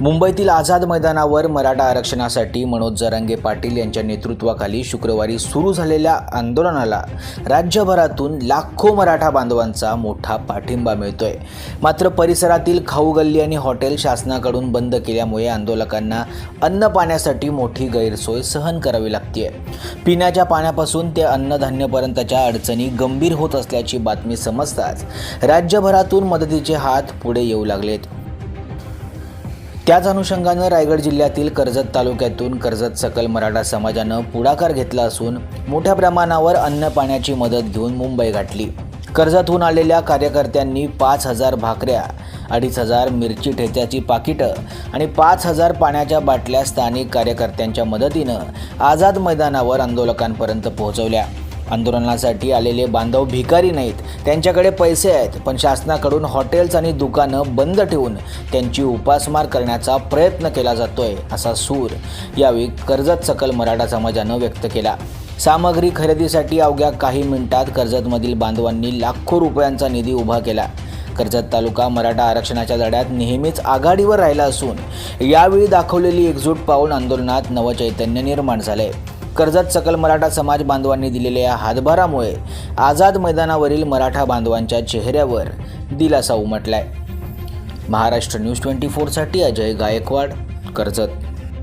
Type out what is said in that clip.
मुंबईतील आझाद मैदानावर मराठा आरक्षणासाठी मनोज जरांगे पाटील यांच्या नेतृत्वाखाली शुक्रवारी सुरू झालेल्या आंदोलनाला राज्यभरातून लाखो मराठा बांधवांचा मोठा पाठिंबा मिळतोय. मात्र परिसरातील खाऊ गल्ली आणि हॉटेल शासनाकडून बंद केल्यामुळे आंदोलकांना अन्न पाण्यासाठी मोठी गैरसोय सहन करावी लागते पिण्याच्या पाण्यापासून ते अन्नधान्यपर्यंतच्या अडचणी गंभीर होत असल्याची बातमी समजताच राज्यभरातून मदतीचे हात पुढे येऊ लागलेत. त्याच अनुषंगानं रायगड जिल्ह्यातील कर्जत तालुक्यातून कर्जत सकल मराठा समाजानं पुढाकार घेतला असून मोठ्या प्रमाणावर अन्न पाण्याची मदत घेऊन मुंबई गाठली. कर्जतहून आलेल्या कार्यकर्त्यांनी पाच हजार भाकऱ्या अडीच हजार मिरची ठेच्याची पाकिटं आणि पाच हजार पाण्याच्या बाटल्या स्थानिक कार्यकर्त्यांच्या मदतीनं आझाद मैदानावर आंदोलकांपर्यंत पोहोचवल्या. आंदोलनासाठी आलेले बांधव भिकारी नाहीत. त्यांच्याकडे पैसे आहेत पण शासनाकडून हॉटेल्स आणि दुकानं बंद ठेवून त्यांची उपासमार करण्याचा प्रयत्न केला जातोय असा सूर यावेळी कर्जत सकल मराठा समाजानं व्यक्त केला. सामग्री खरेदीसाठी अवघ्या काही मिनिटात कर्जतमधील बांधवांनी लाखो रुपयांचा निधी उभा केला. कर्जत तालुका मराठा आरक्षणाच्या लढ्यात नेहमीच आघाडीवर राहिला असून यावेळी दाखवलेली एकजूट पाहून आंदोलनात नवचैतन्य निर्माण झालंय. कर्जत सकल मराठा समाज बांधवांनी दिलेल्या या हातभारामुळे आझाद मैदानावरील मराठा बांधवांच्या चेहऱ्यावर दिलासा उमटलाय. महाराष्ट्र न्यूज ट्वेंटी फोरसाठी अजय गायकवाड कर्जत.